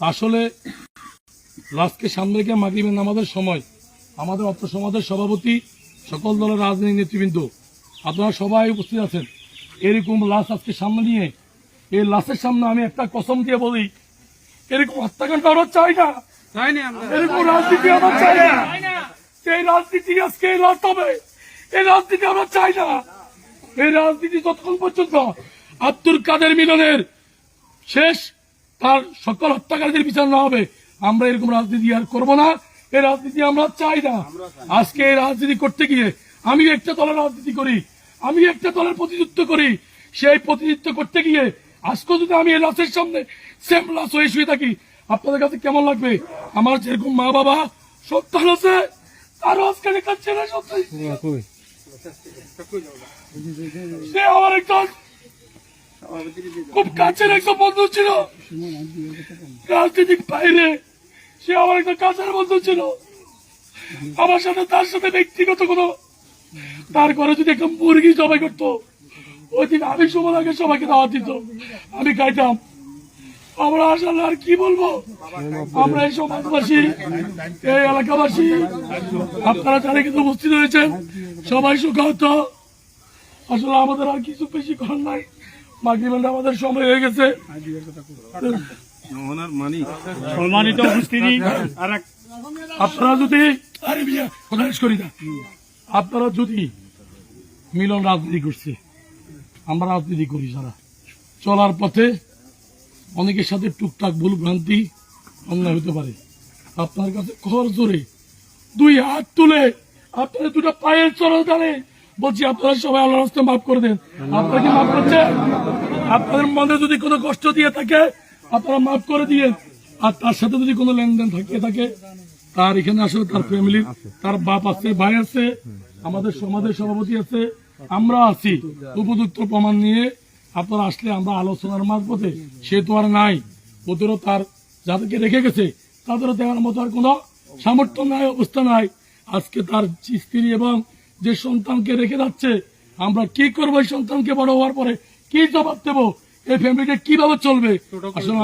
আসলে লাস্টকে সামনে রেখে মাগরিবের নামাজের সময় আমাদের অর্থ সমাজের সভাপতি সকল দলের রাজনৈতিক নেতৃবৃন্দ আপনারা সবাই উপস্থিত আছেন। এরকম লাশ আজকে সামনে নিয়ে এই লাশের সামনে আমি একটা কসম দিয়ে বলি এরকম হত্যাকাণ্ড আমরা চাই না। এরকম রাজনীতি আমরা চাই না। সেই রাজনীতি আজকে এই রাত হবে। এই রাজনীতি আমরা চাই না। এই রাজনীতি যতক্ষণ পর্যন্ত আব্দুল কাদের মিলনের শেষ তার সকল হত্যাকারীদের বিচার না হবে। আমরা এরকম রাজনীতি আর করব না। এই রাজনীতি আমরা চাই না। আজকে এই রাজনীতি করতে গিয়ে আমি একটা দলের রাজনীতি করি আমি একটা দলের প্রতিনিধিত্ব করি। সেই প্রতিনিধিত্ব করতে গিয়ে আজকে যদি আমি এই লাশের সামনে সেম লাশ হয়ে শুয়ে থাকি আপনাদের কাছে কেমন লাগবে? আমার যেরকম মা বাবা সন্তান আছে তারও আজকে দেখাচ্ছে না সত্যি। সে আমার একজন খুব কাছের একজন বন্ধু ছিল। রাজনীতির বাইরে, সে আমার একটা কাছের বন্ধু ছিল। আমার সাথে তার সাথে ব্যক্তিগত কোনো তার ঘরে যদি একটা মুরগি জবাই করতো, ওই দিন আমি সময় আগে সবাইকে দাওয়াত দিত। আমি খাইতাম। আমরা আসলে আর কি বলব? আমরা এই সমাজবাসী, এই এলাকাবাসী, আপনারা যারা কিন্তু উপস্থিত হয়েছেন সবাই সুখাহত আসলে আমাদের আর কিছু বেশি করার নাই। আমাদের সময় হয়ে গেছে। সম্মানিত উপস্থিতি আপনারা যদি আরে বিয়া কথা করি না। আপনারা যদি মিলন রাজনীতি করছে আমরা রাজনীতি করি যারা। চলার পথে অনেকের সাথে টুকটাক ভুল ভ্রান্তি অন্যায় হতে পারে। আপনার কাছে খর জোরে দুই হাত তুলে আপনার দুটো পায়ের চড়া দাঁড়ে বলছি, আপনারা সবাই আল্লাহ রাস্তায় মাফ করে দেন। আপনারা কি মাফ করছেন? আপনাদের মনে যদি কোনো কষ্ট দিয়ে থাকে, আপনারা মাফ করে দিয়ে আর তার সাথে যদি কোনো লেনদেন থাকে থাকে, তার এখানে আসলে তার ফ্যামিলির তার বাপ আছে, ভাই আছে, আমাদের সমাজের সভাপতি আছে, আমরা আছি। উপযুক্ত প্রমাণ নিয়ে আপনারা আসলে আমরা আলোচনার মাঝপথে, সে তো আর নাই। ওদেরও তার যাদেরকে রেখে গেছে। তাদেরও দেওয়ার মতো আর কোনো সামর্থ্য নাই, অবস্থা নাই। আজকে তার স্ত্রী এবং যে সন্তানকে রেখে যাচ্ছে আমরা কি করব এই সন্তানকে বড় হওয়ার পরে? কি জবাব দেবো? এই ফ্যামিলিটা কীভাবে চলবে? আসলে